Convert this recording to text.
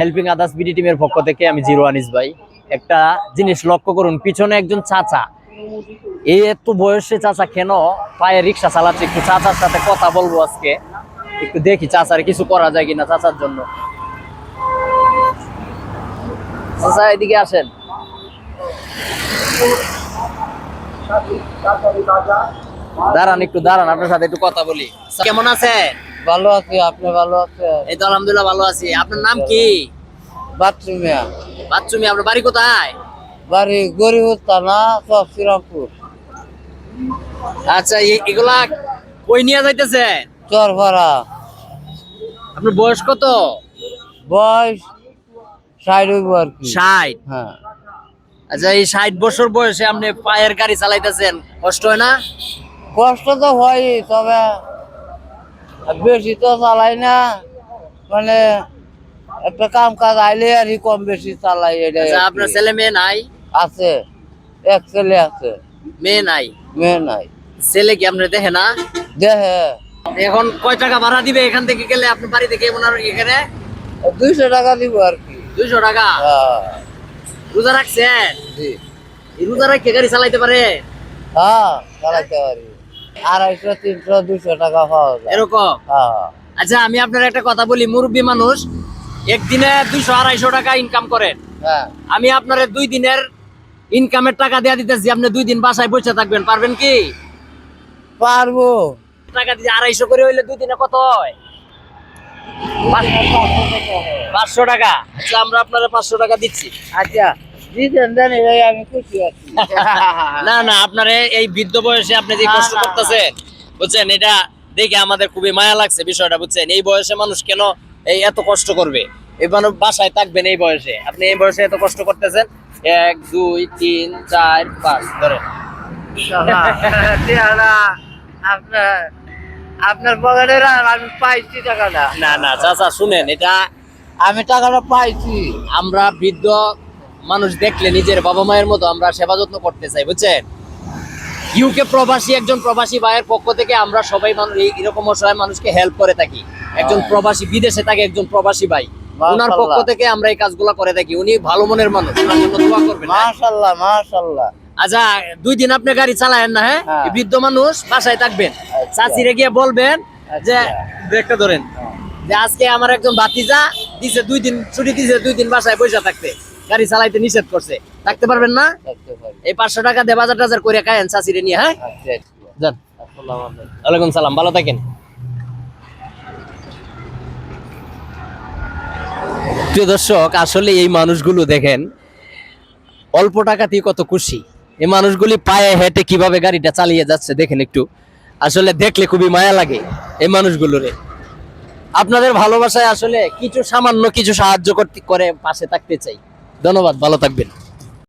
Helping others BD টিমের পক্ষ থেকে আমি জিরো আনিস ভাই। একটা জিনিস লক্ষ্য করুন, পিছনে একজন চাচা। এই এত বয়সে চাচা কেন? পায়ে রিক্সা চালাচ্ছে, একটু চাচার সাথে কথা বলব আজকে। একটু দেখি চাচার কিছু করা যায় কিনা চাচার জন্য। চাচা, এদিকে আসেন। দাঁড়ান একটু, দাঁড়ান, আপনার সাথে একটু কথা বলি। কেমন আছেন? ভালো আছি আপনি ভালো আছেন? এই তো আলহামদুলিল্লাহ ভালো আছি। আপনার নাম কি? বাথরুমিয়া। বাচ্চুমি আপনার বাড়ি কোথায়? বাড়ি গরিব থানা শ্রীরামপুর। আচ্ছা এগুলা কই নিয়ে যাইতেছে? চরভাড়া। আপনার বয়স কত? বয়স ষাট হইব আর কি। ষাট? হ্যাঁ। আচ্ছা এই ষাট বছর বয়সে আপনি পায়ের গাড়ি চালাইতেছেন কষ্ট হয় না? কষ্ট তো হয় তবে বেশি তো চালাই না। মানে একটা কাম কাজ আইলে আর কি কম বেশি চালাই এটা আচ্ছা আপনার ছেলে মেয়ে নাই? আছে এক ছেলে আছে। মেয়ে নাই? মেয়ে নাই। ছেলে কি আপনি দেখে না? দেহে। এখন কয় টাকা ভাড়া দিবে এখান থেকে গেলে? আপনার বাড়ি থেকে ওনার এখানে? দুইশো টাকা দিব আর কি। দুইশো টাকা? হ্যাঁ। রোজা রাখছেন? রোজা রাখে গাড়ি চালাইতে পারে? হ্যাঁ চালাইতে পারি। আড়াইশো তিনশো দুশো টাকা পাওয়া যায়। এরকম? হ্যাঁ। আচ্ছা আমি আপনার একটা কথা বলি মুরব্বী মানুষ একদিনে দুইশো আড়াইশো টাকা ইনকাম করেন। হ্যাঁ। আমি আপনার দুই দিনের ইনকামের টাকা দেয়া দিতেছি আপনি দুই দিন বাসায় বসে থাকবেন পারবেন কি? পারব। টাকা দিতে আড়াইশো করে হইলে দুই দিনে কত হয়? পাঁচশো টাকা। আচ্ছা আমরা আপনারা পাঁচশো টাকা দিচ্ছি। আচ্ছা। আমি খুশি আছি। না না আপনার এই বৃদ্ধ বয়সে আপনি যে কষ্ট করতেছেন বুঝছেন? এটা দেখে আমাদের খুবই মায়া লাগছে বিষয়টা বুঝছেন? এই বয়সে মানুষ কেন এই এত কষ্ট করবে? এই মানুষ বাসায় থাকবেন এই বয়সে। আপনি এই বয়সে এত কষ্ট করতেছেন? এক দুই তিন চার পাঁচ ধরেন। আপনার আপনার পকেটের আর আমি পাইছি টাকাটা। না না চাচা শুনেন এটা আমি টাকাটা পাইছি। আমরা বৃদ্ধ মানুষ দেখলে নিজের বাবা মায়ের মতো আমরা সেবা যত্ন করতে চাই বুঝছেন? ইউকে প্রবাসী একজন প্রবাসী ভাইয়ের পক্ষ থেকে আমরা সবাই মানুষ এরকম অসহায় মানুষকে হেল্প করে থাকি। একজন হ্যাঁ। প্রবাসী বিদেশে থাকে একজন প্রবাসী ভাই। ওনার পক্ষ থেকে আমরা এই কাজগুলো করে থাকি। উনি ভালো মনের মানুষ ওনার জন্য দোয়া করবেন হ্যাঁ? আচ্ছা দুই দিন আপনি গাড়ি চালায়েন না হ্যাঁ? হ্যাঁ। বৃদ্ধ মানুষ বাসায় থাকবেন। আচ্ছা। চাচিরে গিয়ে বলবেন যে আচ্ছা। ব্রেকটা ধরেন। যে আজকে আমার একজন ভাতিজা দিছে দুই দিন ছুটি দিছে দুই দিন বাসায় বসে থাকতে। গাড়ি চালাইতে নিষেধ করছে। থাকতে পারবেন না? এই পাঁচশো টাকা দিয়ে বাজার টাজার করে খায়েন চাচিরে নিয়ে হ্যাঁ? আচ্ছা যান। আলাইকুম। ওয়ালাইকুম সালাম ভালো থাকেন। প্রিয় দর্শক আসলে এই মানুষগুলো দেখেন অল্প টাকাতেই কত খুশি। এই মানুষগুলি পায়ে হেঁটে কীভাবে গাড়িটা চালিয়ে যাচ্ছে দেখেন একটু। আসলে দেখলে খুবই মায়া লাগে এই মানুষগুলোরে। আপনাদের ভালোবাসায় আসলে কিছু সামান্য কিছু সাহায্য করতে করে পাশে থাকতে চাই। ধন্যবাদ ভালো থাকবেন।